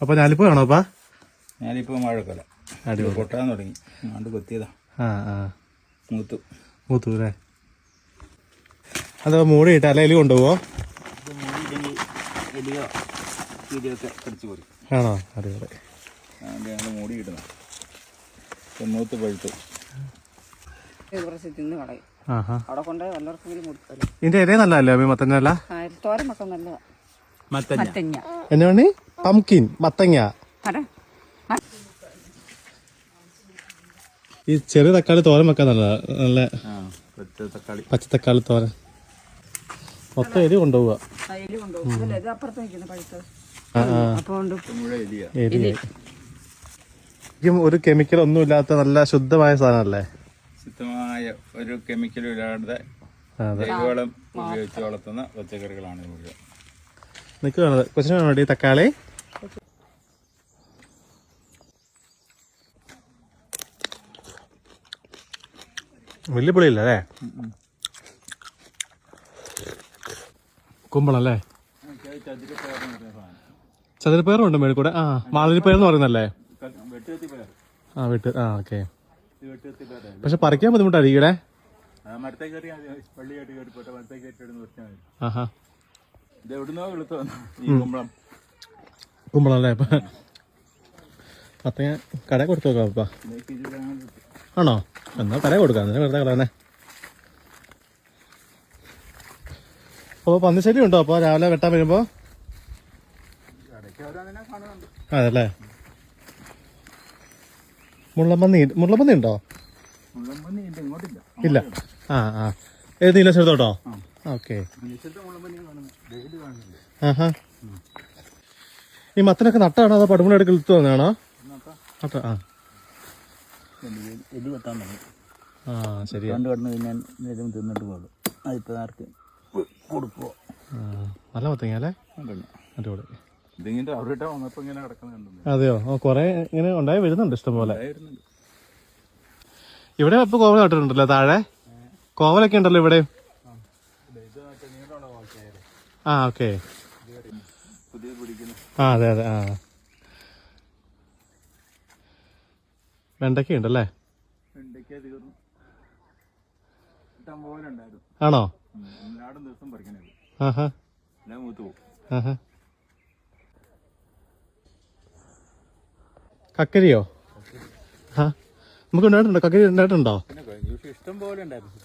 അപ്പൊ ഞാലിപ്പോ വേണോ അപ്പാ. ഞാനിപ്പോൾ മഴക്കൊല. അടിപൊളി. പൊട്ടാൻ തുടങ്ങി. ആണ്ട് കൊത്തിയതാ. ആ ആ. മൂത്തു. മൂത്തു അല്ലേ? അത് കൊണ്ടുപോവോ? ഇത് ആണോ? അടിപൊളി. മൂടി ഇട്ട് മൂത്ത് പഴുത്തു. ഇത് ആഹാ. അവിടെ കൊണ്ടുപോയി വല്ലവർക്കെങ്കിലും കൊടുക്കല്ലോ ഇതിന്റെ ഇല നല്ലതല്ലേ മത്തങ്ങ. മത്തങ്ങ. എന്നാ വേണി പംകിൻ മത്തങ്ങ ഈ ചെറിയ തക്കാളി തോരൻ വെക്കാൻ നല്ലതാ. നല്ല പച്ച തക്കാളി. തോരൻ. മൊത്തം എരി കൊണ്ടുപോവുക ഒരു കെമിക്കൽ ഒന്നും ഇല്ലാത്ത നല്ല ശുദ്ധമായ സാധനല്ലേ ശുദ്ധമായ ഒരു കെമിക്കലും ഇല്ലാതെ ജൈവവളം ഉപയോഗിച്ച് വളർത്തുന്ന പച്ചക്കറികളാണ് മുഴുവൻ. വേണത് കൊച്ചിന് വേണോടി തക്കാളി. വലിയ പുളിയില്ല അല്ലേ? കുമ്പളല്ലേ? ചതുരപ്പയറും ഉണ്ട് മേളിൽ കൂടെ. ആ മാതിരിപ്പയർ എന്ന് പറയുന്നല്ലേ ആ വെട്ട് ആ ഓക്കെ. പക്ഷെ പറിക്കാൻ ബുദ്ധിമുട്ടായിരിക്കും ഇവിടെ ആഹാ. ഇത് എവിടുന്നോ വെളുത്തു വന്നു. ഈ കുമ്പളം. അല്ലേ അപ്പം അപ്പൊ ഞാൻ കട കൊടുത്തു നോക്കാം അപ്പാ. ആണോ? എന്നാ കട കൊടുക്കാം. എന്നിട്ട് വെറുതെ കളയാനെ അപ്പോൾ പന്നിശല്യം ഉണ്ടോ? അപ്പോൾ രാവിലെ വെട്ടാൻ വരുമ്പോൾ കാണുന്നുണ്ട് അതല്ലേ മുള്ളമ്പന്നി മുള്ളമ്പന്നി ഉണ്ടോ ഇല്ല. ആ ആ. ഏത് നീല നീലശ്വരത്തോട്ടോ ഓക്കെ. ഈ മത്തനൊക്കെ നട്ടാണോ അതോ പടുമുള എടുക്കൽ തോന്നാണോ നട്ട. ആ. എലി വെട്ടാൻ തുടങ്ങി. ആ ശരി കണ്ടു കടന്നു കഴിഞ്ഞാൽ നേരം തിന്നിട്ട് പോകും. അതിപ്പോൾ ആർക്ക് കൊടുക്കുമോ നല്ല മത്തങ്ങ അല്ലേ? കണ്ടു അടിപൊളി. ഇതിങ്ങനെ അവിടെ വന്നപ്പോൾ ഇങ്ങനെ അതെയോ? ഓ കുറേ ഇങ്ങനെ ഉണ്ടായി വരുന്നുണ്ട് ഇഷ്ടംപോലെ ഇവിടെ ഇപ്പൊ കോവൽ നട്ടിട്ടുണ്ടല്ലോ താഴെ? കോവലൊക്കെ ഉണ്ടല്ലോ ഇവിടെ? ആ ഓക്കെ. ആ അതെ അതെ ആ. വെണ്ടയ്ക്ക ഉണ്ടല്ലേ? ആണോ? കക്കരിയോ? ആ നമുക്ക് ഉണ്ടായിട്ടുണ്ടോ? കക്കരി ഉണ്ടായിട്ടുണ്ടോ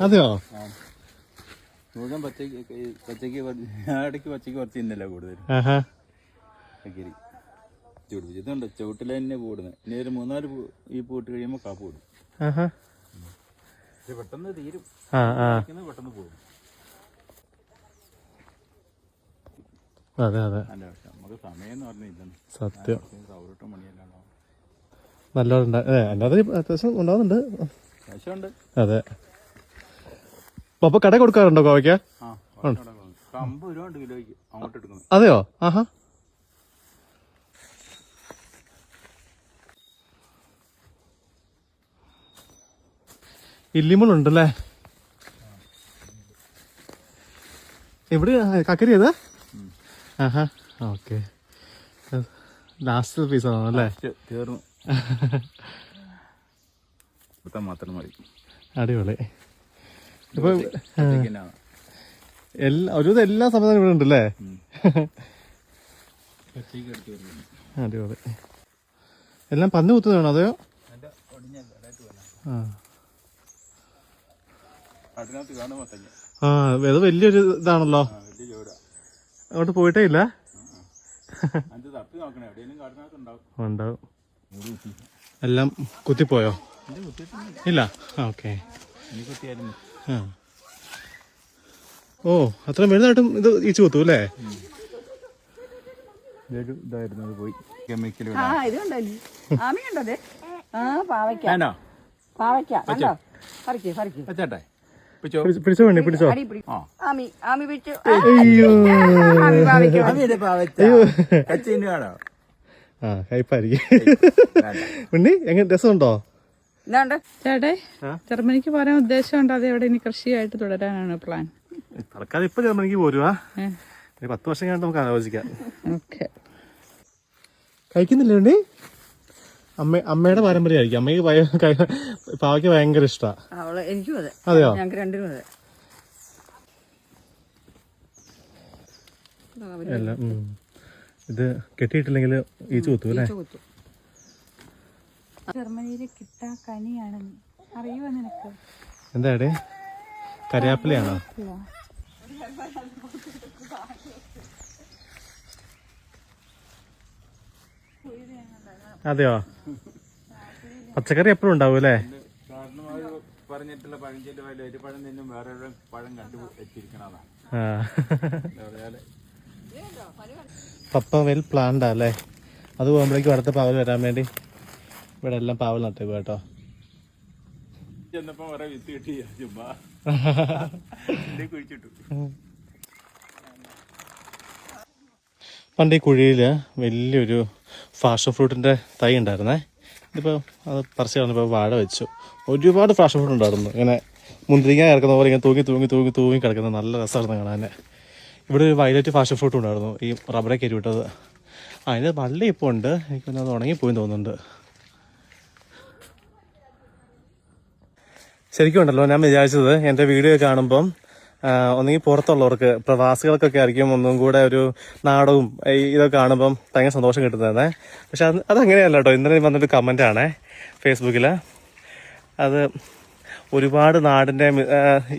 അതെയോ? മുഴുവൻ പച്ചക്ക് പച്ചക്ക് പറി- ആ ഇടയ്ക്ക് പച്ചക്ക് പറിച്ച് തിന്നല്ല കൂടുതൽ. ആഹാ. ചക്കിരി ചൂട് ഇതുണ്ട് ചുവട്ടിൽ തന്നെ പൂടുന്നത് ഇനി ഒരു മൂന്നാൽ പൂ ഈ പൂട്ട് കഴിയുമ്പോൾ കാപ്പ് കൂടും. ആഹാ. പക്ഷെ പെട്ടെന്ന് തീരും. ആ ആ. ഇരിക്കുന്നത് പെട്ടെന്ന് പോകും. അതെ അതെ. അല്ല പക്ഷെ നമുക്ക് സമയം എന്ന് പറഞ്ഞാൽ ഇല്ലെന്ന് സത്യം സൗരട്ടം നല്ലോണം അത് അത്യാവശ്യം ഉണ്ടാവുന്നുണ്ട്. അതെ. അപ്പൊ കട കൊടുക്കാറുണ്ടോ കോവയ്ക്ക്? ആ അമ്പത് രൂപ ഉണ്ട് കിലോയ്ക്ക്. അങ്ങോട്ട് എടുക്കുന്നത്. അതെയോ? ആഹാ. ഇല്ലിമുളുണ്ടല്ലേ എവിടെ? കക്കരി ഏതാ? ആഹാ. ഓക്കെ. ലാസ്റ്റ് പീസ് ആണോ അല്ലേ? തീർന്നു മാത്രം മതി. അടിപൊളി. ഇപ്പൊ. എല്ലാ ഒരുവിധം എല്ലാ സമയത്തും ഇവിടെ ഉണ്ടല്ലേ? അതെ. അടിപൊളി. എല്ലാം പന്ന് കുത്തുന്നതാണോ അതെയോ. ആ. അത് വലിയൊരു ഇതാണല്ലോ. അങ്ങോട്ട് പോയിട്ടേ ഇല്ല? ഉണ്ടാവും. എല്ലാം കുത്തിപ്പോയോ? ഇല്ല ഓക്കെ. ആ. ഓ അത്രയും വലുതായിട്ടും ഇത് ഈച്ചു കൊത്തു അല്ലേ? ഇതായിരുന്നു പോയി. കെമിക്കൽ ആ ഇത് കണ്ടല്ലേ ആ പാവയ്ക്ക. പാവയ്ക്ക കണ്ടോ? പറിക്കേ പറിക്കേ. വെച്ചേട്ടെ. പിടിച്ചോ- പിടിച്ചോ വേണ്ടി പിടിച്ചോ. അടി പിടി ആ. ആമി ആമി പിടിച്ചു. അയ്യോ. ആമി പാവയ്ക്ക. കച്ചിന് വേണോ? ആ കയ്പായിരിക്കും ഉണ്ണി എങ്ങനെ രസമുണ്ടോ? ഇതാണ്ട്. ചേട്ടേ ജർമ്മനിക്ക് പോരാൻ ഉദ്ദേശമുണ്ട്. അത് എവിടെ ഇനി കൃഷിയായിട്ട് തുടരാനാണ് പ്ലാൻ തൽക്കാലം ഇപ്പൊ ജർമ്മനിക്ക് പോരുവാ. പത്ത് വർഷം കഴിഞ്ഞിട്ട് നമുക്ക് ആലോചിക്കാം. ഓക്കെ. കഴിക്കുന്നില്ല ഉണ്ണി? അമ്മ അമ്മയുടെ പാരമ്പര്യമായിരിക്കും അമ്മയ്ക്ക് ഭയ- കഴി- പാവയ്ക്ക് ഭയങ്കര ഇഷ്ടമാണ് അവൾ എനിക്കും അതെ. അതെയോ? ഞങ്ങൾക്ക് രണ്ടിനും അതെ. അല്ല ഉം. ഇത് കെട്ടിയിട്ടില്ലെങ്കിൽ ഈ ചൂത്തു അല്ലേ? കുത്തു ജർമ്മനിയിലെ കിട്ടാ കനിയാണ് അറിയുമോ നിനക്ക്? എന്താടേ അതെയോ? പച്ചക്കറി എപ്പോഴും ഉണ്ടാവും അല്ലേ? പറഞ്ഞിട്ടുള്ള ഒരു പഴം നിന്നും വേറെ പഴം കണ്ടു പപ്പ വെൽ പ്ലാൻഡാ അല്ലേ? അത് പോകുമ്പോഴേക്കും അടുത്ത പാവൽ വരാൻ വേണ്ടി. ഇവിടെ എല്ലാം പാവൽ നട്ടേക്കും കേട്ടോ. ചെന്നപ്പോ കുറെ വിത്ത് കിട്ടി. ചുമ്മാ. കുഴിച്ചിട്ടു. പണ്ട് ഈ കുഴിയിൽ വലിയൊരു ഫാഷൻ ഫ്രൂട്ടിന്റെ തൈ ഉണ്ടായിരുന്നേ. ഇതിപ്പോൾ അത് പറിച്ച് കളഞ്ഞപ്പോൾ വാഴ വെച്ചു. ഒരുപാട് ഫാഷൻ ഫ്രൂട്ട് ഉണ്ടായിരുന്നു. ഇങ്ങനെ മുന്തിരിങ്ങ കിടക്കുന്ന പോലെ ഇങ്ങനെ തൂങ്ങി തൂങ്ങി തൂങ്ങി തൂങ്ങി കിടക്കുന്ന നല്ല രസമായിരുന്നു കാണാൻ. ഇവിടെ ഒരു വയലറ്റ് ഫാഷൻ ഫ്രൂട്ട് ഉണ്ടായിരുന്നു. ഈ റബ്ബറൊക്കെ വിട്ടത് അതിന് വള്ളി ഇപ്പോൾ ഉണ്ട്. എനിക്ക് പിന്നെ അത് ഉണങ്ങിപ്പോയി തോന്നുന്നുണ്ട്. ശരിക്കും ഉണ്ടല്ലോ ഞാൻ വിചാരിച്ചത് എന്റെ വീഡിയോ കാണുമ്പം ഒന്നുകിൽ പുറത്തുള്ളവർക്ക് പ്രവാസികൾക്കൊക്കെ ആയിരിക്കും ഒന്നും കൂടെ ഒരു നാടവും ഇതൊക്കെ കാണുമ്പം ഭയങ്കര സന്തോഷം കിട്ടുന്നത്. പക്ഷെ അത് അതങ്ങനെയല്ല കേട്ടോ ഇന്നലെ വന്നൊരു കമന്റാണേ ഫേസ്ബുക്കിൽ അത് ഒരുപാട് നാടിന്റെ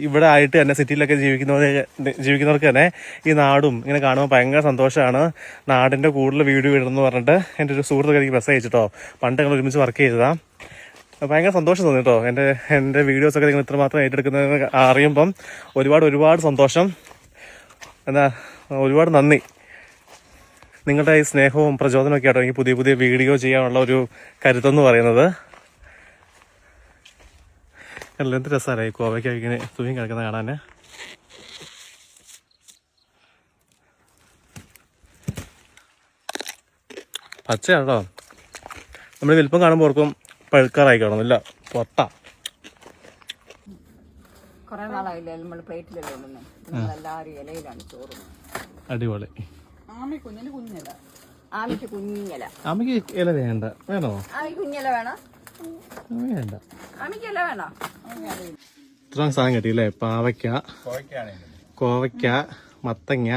ഇവിടെ ആയിട്ട് തന്നെ സിറ്റിയിലൊക്കെ ജീവിക്കുന്നവർ ജീവിക്കുന്നവർക്ക് തന്നെ ഈ നാടും ഇങ്ങനെ കാണുമ്പോൾ ഭയങ്കര സന്തോഷമാണ് നാടിന്റെ കൂടുതൽ വീഡിയോ ഇടുന്നു പറഞ്ഞിട്ട് എന്റെ ഒരു സുഹൃത്തുക്കൾ എനിക്ക് മെസ്സേജ് അയച്ചിട്ടോ. പണ്ട് ഞങ്ങൾ ഒരുമിച്ച് വർക്ക് ചെയ്തതാണ് ഭയങ്കര സന്തോഷം തോന്നി കേട്ടോ എന്റെ എന്റെ വീഡിയോസൊക്കെ നിങ്ങൾ ഇത്രമാത്രം ഏറ്റെടുക്കുന്നത് അറിയുമ്പം ഒരുപാട് ഒരുപാട് സന്തോഷം. എന്താ ഒരുപാട് നന്ദി. നിങ്ങളുടെ ഈ സ്നേഹവും പ്രചോദനവും ഒക്കെ ആട്ടോ എനിക്ക് പുതിയ പുതിയ വീഡിയോ ചെയ്യാനുള്ള ഒരു കരുത്തെന്ന് പറയുന്നത്. അല്ല എന്ത് രസമല്ലേ ഈ കോവയ്ക്കൊക്കെ ഇങ്ങനെ തൂങ്ങി കിടക്കുന്ന കാണാൻ. പച്ചയാണോ? നമ്മൾ വലിപ്പം കാണുമ്പോൾ ഓർക്കും പഴുക്കാറായി കാണുന്നില്ല. പൊട്ട. കുറേ നാളായില്ലേ നമ്മൾ പ്ലേറ്റിലല്ലേ നമ്മളെല്ലാവരും ഇലയിലാണ് ചോറ് അടിപൊളി. ആമി കുഞ്ഞിന് കുഞ്ഞില. ആമിക്ക് കുഞ്ഞില. ഇല വേണ്ട. വേണോ? ആമിക്ക് കുഞ്ഞില വേണം? വേണ്ട. ആമിക്ക് ഇല വേണോ? ഇത്രയും സാധനം കിട്ടിയില്ലേ? പാവയ്ക്ക കോവയ്ക്ക മത്തങ്ങ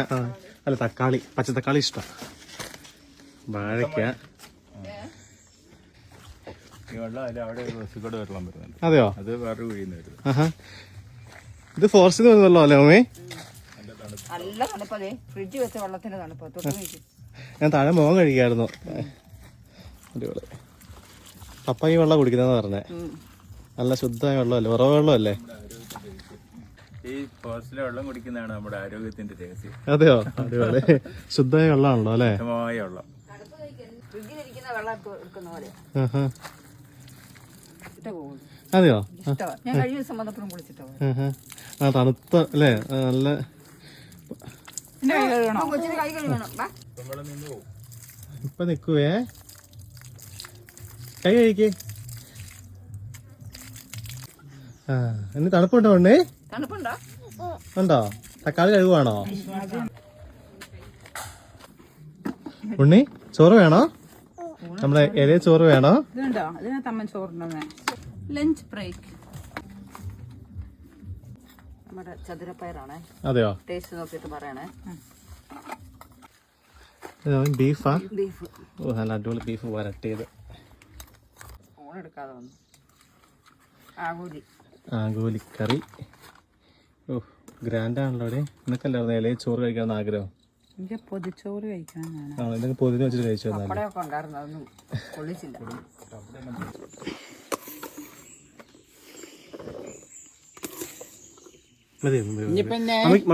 അല്ല തക്കാളി. പച്ചത്തക്കാളി ഇഷ്ടം. വാഴയ്ക്ക. വെള്ളം അതിൽ അവിടെ ഒരു റസിക്കോട് വെള്ളം വരുന്നുണ്ട്. അതെയോ? അത് വേറെ കുഴിയിൽ നിന്ന് വരുന്നത് ആഹാ. ഇത് ഫോറസ്റ്റ് നിന്ന് വന്നല്ലോ അല്ലേ അമ്മേ? നല്ല തണുപ്പതേ ഫ്രിഡ്ജ് വെച്ച വെള്ളത്തിന്റെ തണുപ്പ്. തൊട്ട് ഞാൻ താഴെ മോൻ കഴിക്കായിരുന്നു അടിപൊളി. പപ്പ ഈ വെള്ളം കുടിക്കുന്നതെന്ന് പറഞ്ഞേ. നല്ല ശുദ്ധമായ വെള്ളമല്ലേ? ഉറവ വെള്ളമല്ലേ? ഈ ഫോറസ്റ്റിലെ വെള്ളം കുടിക്കുന്നതാണ് നമ്മുടെ ആരോഗ്യത്തിന്റെ രഹസ്യം. അതെയോ? അടിപൊളി. ശുദ്ധമായ വെള്ളമാണല്ലോ അല്ലേ? ശുദ്ധമായ വെള്ളം. ഫ്രിഡ്ജിലിരിക്കുന്ന വെള്ളം എടുക്കുന്ന പോലെ അതെയോ? ഞാൻ കഴിഞ്ഞ ദിവസം വന്നപ്പോഴും കുളിച്ചിട്ടാ. ആ തണുത്ത അല്ലേ? നല്ല ഇപ്പൊ നിക്കുവേ. കൈ കഴിക്ക് ആ ഇനി തണുപ്പുണ്ടോ ഉണ്ണേ തണുപ്പുണ്ടോ? ഉണ്ടോ? തക്കാളി കഴുകുവാണോ? ഉണ്ണി ചോറ് വേണോ? നമ്മളെ ഇല ചോറ് വേണോ? ചോറുണ്ടെന്ന്. Lunch break. നമ്മുടെ ചതുരപ്പയറാണേ. അതെയോ? ടേസ്റ്റ് നോക്കിയിട്ട് പറയണേ. ബീഫാ? ബീഫ്. ഓ നല്ല അടിപൊളി ബീഫ് വരട്ടിയത്. ഫോൺ എടുക്കാതെ വന്നു. ആഗോലിക്കറി. ഓ ഗ്രാൻഡാണല്ലോ അവിടെ. നിനക്കല്ലായിരുന്നു ഇലയിൽ ചോറ് കഴിക്കാൻ ആഗ്രഹം? എനിക്ക് പൊതിച്ചോറ് കഴിക്കാനാണ് ആ എന്തെങ്കിലും വെച്ചിട്ട് കഴിച്ചു തന്നാൽ പപ്പടയൊക്കെ ഉണ്ടായിരുന്നു അതൊന്നും കൊള്ളിച്ചില്ല മതി. മമ്മി-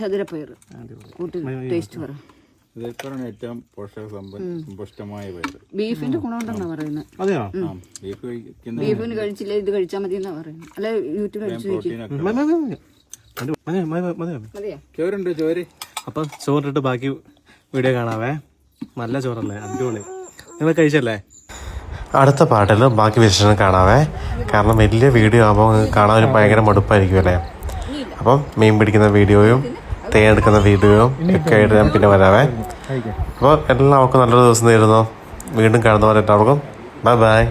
ചതുരപ്പയർ കൂട്ടി ടേസ്റ്റ് പറ. ഇതൊക്കെയാണ് ഏറ്റവും പോഷക സമ്പുഷ്ടമായ പയർ? ബീഫിന്റെ ഗുണമുണ്ടെന്നാ പറയുന്നത്. അതെയോ? ആ ബീഫ് കഴിക്കുന്ന ബീഫിന് കഴിച്ചില്ല ഇത് കഴിച്ചാൽ മതി എന്നാ പറയുന്നത്. അല്ലെ യൂട്യൂബ് അടിച്ചു നോക്കി. പ്രോട്ടീനൊക്കെ മതി, മതി, മതി. മതി, മതി, മതി, മതി, മതി. മതിയോ? ചോറുണ്ട് ചോര് അപ്പം ചോറിട്ട് ബാക്കി വീഡിയോ കാണാവേ. നല്ല ചോറല്ലേ അടിപൊളി. നിങ്ങൾ കഴിച്ചല്ലേ? അടുത്ത പാട്ടിൽ ബാക്കി വിശേഷം കാണാവേ. കാരണം വലിയ വീഡിയോ ആകുമ്പോൾ കാണാൻ ഒരു ഭയങ്കര മടുപ്പായിരിക്കും അല്ലേ? അപ്പം മീൻ പിടിക്കുന്ന വീഡിയോയും തേൻ എടുക്കുന്ന വീഡിയോയും ഒക്കെ ആയിട്ട് ഞാൻ പിന്നെ വരാവേ. അപ്പോൾ എല്ലാവർക്കും നല്ലൊരു ദിവസം നേരുന്നു. വീണ്ടും കാണുന്നവരെ എല്ലാവർക്കും ബൈ ബൈ.